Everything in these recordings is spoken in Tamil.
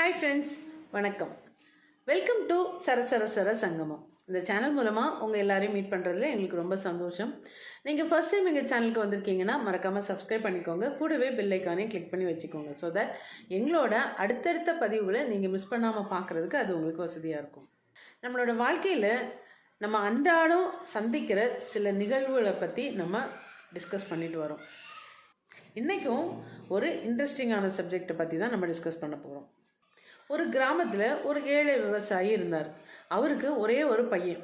ஹாய் ஃப்ரெண்ட்ஸ் வணக்கம். வெல்கம் டு சரசர சர சங்கமம். இந்த சேனல் மூலமாக உங்கள் எல்லாரையும் மீட் பண்ணுறதுல எங்களுக்கு ரொம்ப சந்தோஷம். நீங்கள் ஃபர்ஸ்ட் டைம் எங்கள் சேனலுக்கு வந்திருக்கீங்கன்னா மறக்காமல் சப்ஸ்கிரைப் பண்ணிக்கோங்க. கூடவே பெல் ஐக்கானையும் கிளிக் பண்ணி வச்சுக்கோங்க. ஸோ தட் எங்களோட அடுத்தடுத்த பதிவுகளை நீங்கள் மிஸ் பண்ணாமல் பார்க்குறதுக்கு அது உங்களுக்கு வசதியாக இருக்கும். நம்மளோட வாழ்க்கையில் நம்ம அன்றாடம் சந்திக்கிற சில நிகழ்வுகளை பற்றி நம்ம டிஸ்கஸ் பண்ணிட்டு வரோம். இன்றைக்கும் ஒரு இன்ட்ரெஸ்டிங்கான சப்ஜெக்டை பற்றி தான் நம்ம டிஸ்கஸ் பண்ண போகிறோம் ஒரு கிராமத்தில் ஒரு ஏழை விவசாயி இருந்தார். அவருக்கு ஒரே ஒரு பையன்.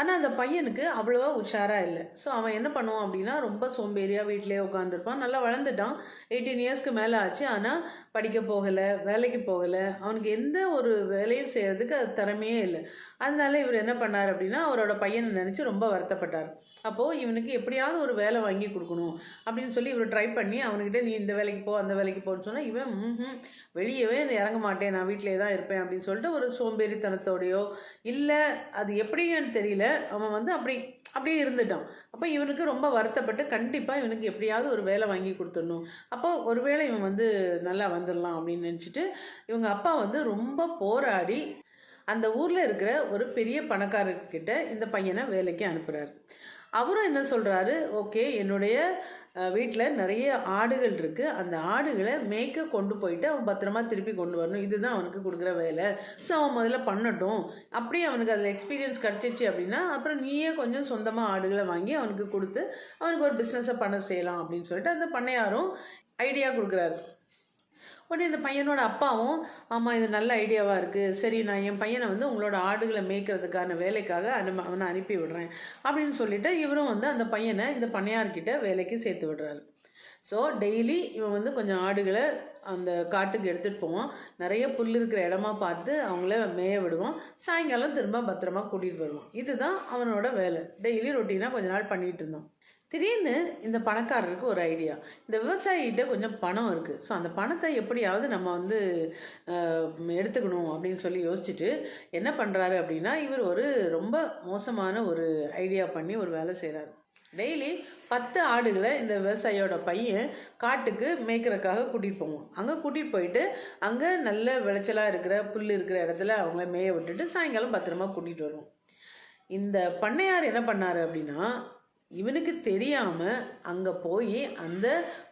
ஆனால் அந்த பையனுக்கு அவ்வளோவா உஷாராக இல்லை. ஸோ அவன் என்ன பண்ணுவான் அப்படின்னா ரொம்ப சோம்பேறியாக வீட்டிலே உட்காந்துருப்பான் நல்லா வளர்ந்துட்டான். எயிட்டீன் இயர்ஸ்க்கு மேலே ஆச்சு. ஆனால் படிக்க போகலை வேலைக்கு போகலை. அவனுக்கு எந்த ஒரு வேலையும் செய்கிறதுக்கு அது திறமையே இல்லை. அதனால இவர் என்ன பண்ணார் அப்படின்னா அவரோட பையனை நினச்சி ரொம்ப வருத்தப்பட்டார். அப்போது இவனுக்கு எப்படியாவது ஒரு வேலை வாங்கி கொடுக்கணும் அப்படின்னு சொல்லி இவர் ட்ரை பண்ணி அவனுக்கிட்ட நீ இந்த வேலைக்கு போ அந்த வேலைக்கு போன்னு சொன்னால் இவன் ம் வெளியவே இறங்க மாட்டேன் நான் வீட்டிலே தான் இருப்பேன் அப்படின்னு சொல்லிட்டு ஒரு சோம்பேறித்தனத்தோடையோ இல்லை அது எப்படின்னு தெரியல அவன் வந்து அப்படி அப்படியே இருந்துட்டான். அப்போ இவனுக்கு ரொம்ப வருத்தப்பட்டு கண்டிப்பாக இவனுக்கு எப்படியாவது ஒரு வேலை வாங்கி கொடுத்துடணும். அப்போ ஒருவேளை இவன் வந்து நல்லா வந்துடலாம் அப்படின்னு நினச்சிட்டு இவங்க அப்பா வந்து ரொம்ப போராடி அந்த ஊரில் இருக்கிற ஒரு பெரிய பணக்காரர்கிட்ட இந்த பையனை வேலைக்கு அனுப்புகிறாரு அவரும் என்ன சொல்கிறாரு ஓகே என்னுடைய வீட்டில் நிறைய ஆடுகள் இருக்குது அந்த ஆடுகளை மேய்க்க கொண்டு போயிட்டு அவன் பத்திரமா திருப்பி கொண்டு வரணும். இதுதான் அவனுக்கு கொடுக்குற வேலை. ஸோ அவன் முதல்ல பண்ணட்டும். அப்படியே அவனுக்கு அதில் எக்ஸ்பீரியன்ஸ் கிடச்சிச்சு அப்படின்னா அப்புறம் நீயே கொஞ்சம் சொந்தமாக ஆடுகளை வாங்கி அவனுக்கு கொடுத்து அவனுக்கு ஒரு பிஸ்னஸை பண்ண செய்யலாம். அப்படின்னு சொல்லிட்டு அந்த பண்ணையாரும் ஐடியா கொடுக்குறாரு. உடனே இந்த பையனோட அப்பாவும் ஆமாம் இது நல்ல ஐடியாவாக இருக்குது சரி நான் என் பையனை வந்து உங்களோட ஆடுகளை மேய்க்கிறதுக்கான வேலைக்காக அனும அவனை அனுப்பி விடுறேன். அப்படின்னு சொல்லிட்டு இவரும் வந்து அந்த பையனை இந்த பண்ணையார்கிட்ட வேலைக்கு சேர்த்து விடுறாரு. ஸோ டெய்லி இவன் வந்து கொஞ்சம் ஆடுகளை அந்த காட்டுக்கு எடுத்துகிட்டு போவான். நிறைய புல் இருக்கிற இடமா பார்த்து அவங்கள மேய விடுவான். சாயங்காலம் திரும்ப பத்திரமா கூட்டிகிட்டு வருவான் இதுதான் அவனோட வேலை. டெய்லி ரொட்டீனாக கொஞ்ச நாள் பண்ணிகிட்டு இருந்தான். திடீர்னு இந்த பணக்காரருக்கு ஒரு ஐடியா இந்த விவசாயிகிட்ட கொஞ்சம் பணம் இருக்குது ஸோ அந்த பணத்தை எப்படியாவது நம்ம வந்து எடுத்துக்கணும் அப்படின்னு சொல்லி யோசிச்சுட்டு என்ன பண்ணுறாரு அப்படின்னா இவர் ஒரு ரொம்ப மோசமான ஒரு ஐடியா பண்ணி ஒரு வேலை செய்கிறாரு டெய்லி பத்து ஆடுகளை இந்த விவசாயியோட பையன் காட்டுக்கு மேய்க்கிறதுக்காக கூட்டிகிட்டு போவோம் அங்கே கூட்டிகிட்டு போயிட்டு அங்கே நல்ல விளைச்சலாக இருக்கிற புல் இருக்கிற இடத்துல அவங்கள மேய விட்டுட்டு சாயங்காலம் பத்திரமா கூட்டிகிட்டு வருவோம் இந்த பண்ணையார் என்ன பண்ணார் அப்படின்னா இவனுக்கு தெரியாமல் அங்கே போய் அந்த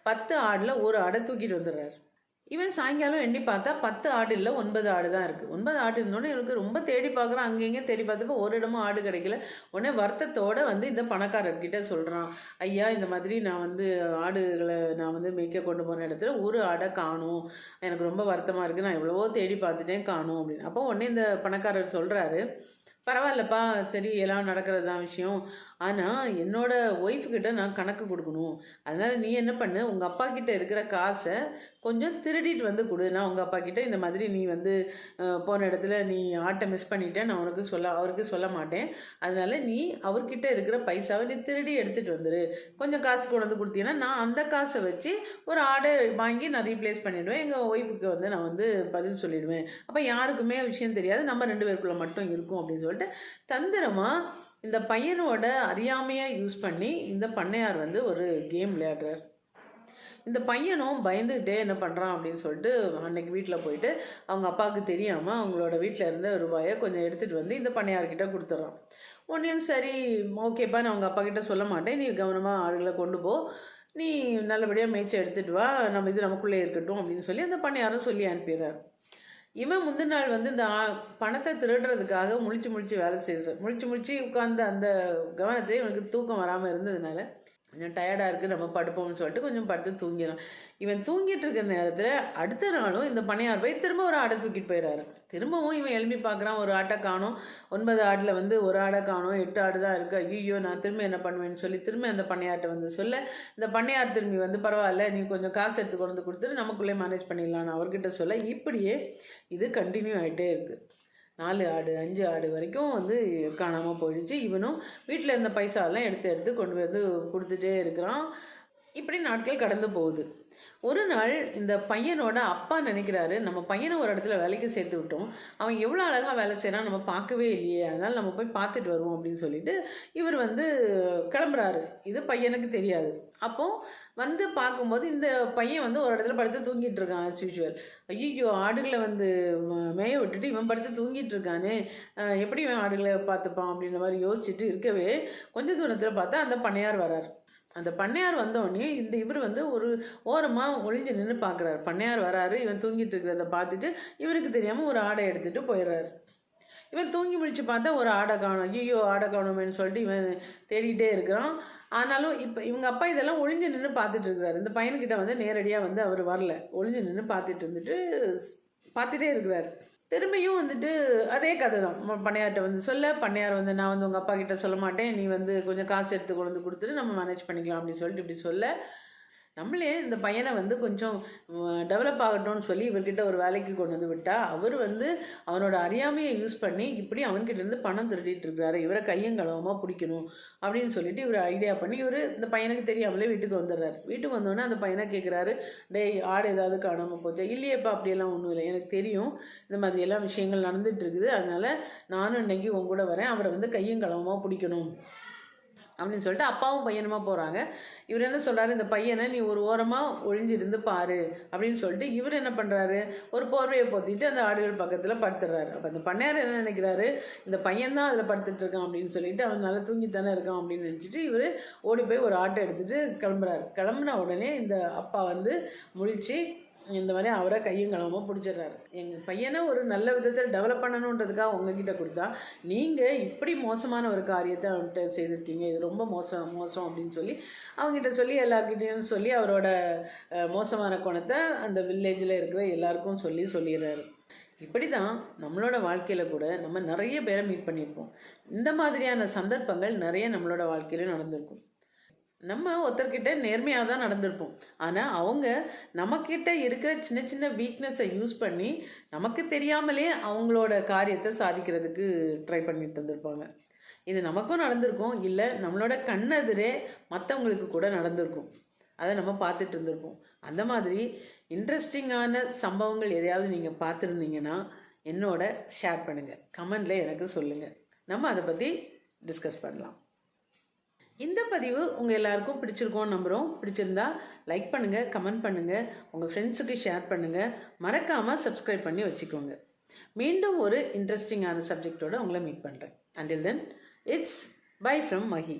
பத்து ஆடில் ஒரு ஆடை தூக்கிட்டு வந்துடுறாரு. இவன் சாயங்காலம் எண்ணி பார்த்தா பத்து ஆடு இல்லை ஒன்பது ஆடு தான் இருக்குது ஒன்பது ஆடு இருந்தோடனே இவனுக்கு ரொம்ப தேடி பார்க்குறான். அங்கங்கே தேடி பார்த்தப்போ ஒரு இடமும் ஆடு கிடைக்கல. உடனே வருத்தத்தோடு வந்து இந்த பணக்காரர்கிட்ட சொல்கிறான் ஐயா இந்த மாதிரி நான் வந்து ஆடுகளை நான் வந்து மேய்க்க கொண்டு போன இடத்துல ஒரு ஆடை காணும். எனக்கு ரொம்ப வருத்தமாக இருக்குது நான் எவ்வளவோ தேடி பார்த்துட்டேன் காணும். அப்படின்னு. அப்போ உடனே இந்த பணக்காரர் சொல்கிறாரு பரவாயில்லப்பா சரி எல்லாம் நடக்கிறது தான் விஷயம். ஆனால் என்னோட ஒய்ஃப்கிட்ட நான் கணக்கு கொடுக்கணும். அதனால் நீ என்ன பண்ணு உங்கள் அப்பா கிட்ட இருக்கிற காசை கொஞ்சம் திருடிட்டு வந்து கொடு. நான் உங்கள் அப்பா கிட்டே இந்த மாதிரி நீ வந்து போன இடத்துல நீ ஆட்டை மிஸ் பண்ணிட்டேன் நான் உனக்கு சொல்ல அவருக்கு சொல்ல மாட்டேன். அதனால் நீ அவர்கிட்ட இருக்கிற பைசாவை நீ திருடி எடுத்துகிட்டு வந்துரு. கொஞ்சம் காசு கொண்டு வந்து கொடுத்தீங்கன்னா நான் அந்த காசை வச்சு ஒரு ஆடை வாங்கி நான் ரீப்ளேஸ் பண்ணிவிடுவேன் எங்கள் ஒய்ஃபுக்கு வந்து நான் வந்து பதில் சொல்லிவிடுவேன் அப்போ யாருக்குமே விஷயம் தெரியாது. நம்ம ரெண்டு பேருக்குள்ளே மட்டும் இருக்கும் அப்படின்னு சொல்லிட்டு தந்திரமாக இந்த பையனோட அறியாமையாக யூஸ் பண்ணி இந்த பண்ணையார் வந்து ஒரு கேம் விளையாடுறார். இந்த பையனும் பயந்துக்கிட்டே என்ன பண்ணுறான் அப்படின்னு சொல்லிட்டு அன்னைக்கு வீட்டில் போயிட்டு அவங்க அப்பாவுக்கு தெரியாமல் அவங்களோட வீட்டில் இருந்த ரூபாயை கொஞ்சம் எடுத்துகிட்டு வந்து இந்த பண்ணையார்கிட்ட கொடுத்துட்றான். ஒன்றையும் சரி ஓகேப்பா நான் அவங்க அப்பா கிட்ட சொல்ல மாட்டேன். நீ கவனமாக ஆளுகளை கொண்டு போ. நீ நல்லபடியாக மேய்ச்சி எடுத்துகிட்டு வா. நம்ம இது நமக்குள்ளே இருக்கட்டும் அப்படின்னு சொல்லி அந்த பண்ணையாரும் சொல்லி அனுப்பிடுறார். இவன் முந்தின நாள் வந்து இந்த பணத்தை திருடுறதுக்காக முழிச்சு முழிச்சு வேலை செய்கிறார் முழிச்சு முழிச்சு உட்காந்து அந்த கவனத்தை இவனுக்கு தூக்கம் வராமல் இருந்ததுனால கொஞ்சம் டயர்டாக இருக்குது நம்ம படுப்போம்னு சொல்லிட்டு கொஞ்சம் படுத்து தூங்கிடும் இவன் தூங்கிட்டு இருக்கிற நேரத்தில் அடுத்த நாளும் இந்த பணியார் போய் திரும்ப ஒரு ஆடை தூக்கிட்டு போயிடறாரு திரும்பவும் இவன் எழுப்பி பார்க்குறான் ஒரு ஆட்டை காணும். ஒன்பது ஆடில் வந்து ஒரு ஆடை காணும் எட்டு ஆடு தான் இருக்குது ஐயோ நான் திரும்ப என்ன பண்ணுவேன்னு சொல்லி திரும்ப அந்த பண்ணையார்ட்ட வந்து சொல்ல இந்த பண்ணையார் திரும்பி வந்து பரவாயில்ல நீ கொஞ்சம் காசு எடுத்து கொண்டு வந்து கொடுத்துட்டு நமக்குள்ளே மேனேஜ் பண்ணிடலான்னு அவர்கிட்ட சொல்ல இப்படியே இது கண்டினியூ ஆகிட்டே இருக்குது நாலு ஆடு அஞ்சு ஆடு வரைக்கும் வந்து காணாமல் போயிடுச்சு. இவனும் வீட்டில் இருந்த பைசாலாம் எடுத்து எடுத்து கொண்டு வந்து கொடுத்துட்டே இருக்கிறான். இப்படி நாட்கள் கடந்து போகுது. ஒரு நாள் இந்த பையனோட அப்பா நினைக்கிறாரு நம்ம பையனை ஒரு இடத்துல வேலைக்கு சேர்த்து விட்டோம். அவன் எவ்வளோ அழகாக வேலை செய்கிறான் நம்ம பார்க்கவே இல்லையே. அதனால் நம்ம போய் பார்த்துட்டு வருவோம் அப்படின்னு சொல்லிட்டு இவர் வந்து கிளம்புறாரு. இது பையனுக்கு தெரியாது. அப்போது வந்து பார்க்கும்போது இந்த பையன் வந்து ஒரு இடத்துல படுத்து தூங்கிட்டு இருக்கான் ஆஸ் யூஷுவல் ஐயோ ஆடுகளை வந்து மேய விட்டுட்டு இவன் படுத்து தூங்கிட்டு இருக்கானே. எப்படி இவன் ஆடுகளை பார்த்துப்பான் அப்படின்ற மாதிரி யோசிச்சுட்டு இருக்கவே கொஞ்ச தூரத்தில் பார்த்தா அந்த பண்ணையார் வரார் அந்த பண்ணையார் வந்தோடனே இந்த இவர் வந்து ஒரு ஓரமாக ஒளிஞ்சு நின்று பார்க்குறாரு பண்ணையார் வராரு இவன் தூங்கிட்டு இருக்கிறத பார்த்துட்டு இவருக்கு தெரியாமல் ஒரு ஆடை எடுத்துகிட்டு போயிடுறாரு இவன் தூங்கி முழிச்சு பார்த்தா ஒரு ஆடை காணும். ஐயோ ஆடை காணுமேனு சொல்லிட்டு இவன் தேடிக்கிட்டே இருக்கிறான். ஆனாலும் இப்போ இவங்க அப்பா இதெல்லாம் ஒளிஞ்சு நின்று பார்த்துட்டு இருக்கிறாரு. இந்த பையன்கிட்ட வந்து நேரடியாக வந்து அவர் வரல. ஒளிஞ்சு நின்று பார்த்துட்டு இருந்துட்டு பார்த்துட்டே இருக்கிறாரு. திரும்பியும் வந்துட்டு அதே கதை தான். பண்ணையார்கிட்ட வந்து சொல்ல பண்ணையார் வந்து நான் வந்து உங்கள் அப்பா கிட்ட சொல்ல மாட்டேன். நீ வந்து கொஞ்சம் காசு எடுத்து கொண்டு வந்து கொடுத்துட்டு நம்ம மேனேஜ் பண்ணிக்கலாம் அப்படின்னு சொல்லிட்டு இப்படி சொல்ல. நம்மளே இந்த பையனை வந்து கொஞ்சம் டெவலப் ஆகட்டும்னு சொல்லி இவர்கிட்ட ஒரு வேலைக்கு கொண்டு வந்து விட்டால் அவர் வந்து அவனோட அறியாமையை யூஸ் பண்ணி இப்படி அவன்கிட்டேருந்து பணம் திருடிட்டு இருக்கிறாரு. இவரை கையும் பிடிக்கணும் அப்படின்னு சொல்லிட்டு இவர் ஐடியா பண்ணி இவர் இந்த பையனுக்கு தெரியாமலே வீட்டுக்கு வந்துடுறாரு. வீட்டுக்கு வந்தோடனே அந்த பையனை கேட்குறாரு டேய் ஆடு ஏதாவது காணாமல் போச்சா? இல்லையேப்பா அப்படியெல்லாம் ஒன்றும் இல்லை. எனக்கு தெரியும் இந்த மாதிரி எல்லாம் விஷயங்கள் நடந்துகிட்டு இருக்குது. அதனால் நானும் இன்றைக்கி உன் கூட வரேன். அவரை வந்து கையும் பிடிக்கணும். அப்படின்னு சொல்லிட்டு அப்பாவும் பையனுமா போகிறாங்க இவர் என்ன சொல்கிறாரு இந்த பையனை நீ ஒரு ஓரமாக ஒழிஞ்சிருந்து பாரு அப்படின்னு சொல்லிட்டு இவர் என்ன பண்ணுறாரு ஒரு போர்வையை போத்திட்டு அந்த ஆடுகள் பக்கத்தில் படுத்துடுறாரு அப்போ அந்த பண்ணையார் என்ன நினைக்கிறாரு? இந்த பையன் தான் அதில் படுத்துட்டு இருக்கான் அப்படின்னு சொல்லிட்டு அவன் நல்லா தூங்கித்தானே இருக்கான் அப்படின்னு நினச்சிட்டு இவர் ஓடி போய் ஒரு ஆட்டை எடுத்துகிட்டு கிளம்புறாரு. கிளம்புன உடனே இந்த அப்பா வந்து முழிச்சு இந்த மாதிரி அவரை கையும் களவமாக பிடிச்சிடுறாரு. எங்கள் பையனை ஒரு நல்ல விதத்தில் டெவலப் பண்ணணுன்றதுக்காக உங்ககிட்ட கொடுத்தா நீங்கள் இப்படி மோசமான ஒரு காரியத்தை அவன்கிட்ட செய்திருக்கீங்க இது ரொம்ப மோசம் மோசம் அப்படின்னு சொல்லி அவங்ககிட்ட சொல்லி எல்லார்கிட்டேயும் சொல்லி அவரோட மோசமான குணத்தை அந்த வில்லேஜில் இருக்கிற எல்லாருக்கும் சொல்லி சொல்லிடுறாரு. இப்படி தான் நம்மளோட வாழ்க்கையில் கூட நம்ம நிறைய பேரை மீட் பண்ணியிருப்போம். இந்த மாதிரியான சந்தர்ப்பங்கள் நிறைய நம்மளோட வாழ்க்கையில் நடந்திருக்கும். நம்ம ஒருத்தர்கிட்ட நேர்மையாக தான் நடந்திருப்போம். ஆனால் அவங்க நம்மக்கிட்ட இருக்கிற சின்ன சின்ன வீக்னஸை யூஸ் பண்ணி நமக்கு தெரியாமலே அவங்களோட காரியத்தை சாதிக்கிறதுக்கு ட்ரை பண்ணிட்டு இருந்திருப்பாங்க. இது நமக்கும் நடந்திருக்கும். இல்லை நம்மளோட கண்ணெதிரே மற்றவங்களுக்கு கூட நடந்திருக்கும். அதை நம்ம பார்த்துட்டு இருந்திருப்போம். அந்த மாதிரி இன்ட்ரெஸ்டிங்கான சம்பவங்கள் எதையாவது நீங்கள் பார்த்துருந்தீங்கன்னா என்னோட ஷேர் பண்ணுங்கள் கமெண்டில் எனக்கு சொல்லுங்கள் நம்ம அதை பற்றி டிஸ்கஸ் பண்ணலாம். இந்த பதிவு உங்கள் எல்லாருக்கும் பிடிச்சிருக்கோம் நம்புகிறோம் பிடிச்சிருந்தா லைக் பண்ணுங்கள் கமெண்ட் பண்ணுங்கள் உங்கள் ஃப்ரெண்ட்ஸுக்கு ஷேர் பண்ணுங்கள் மறக்காமல் சப்ஸ்கிரைப் பண்ணி வச்சுக்கோங்க. மீண்டும் ஒரு இன்ட்ரெஸ்டிங்கான சப்ஜெக்டோடு உங்களை மீட் பண்ணுறேன் until then it's bye from Mahi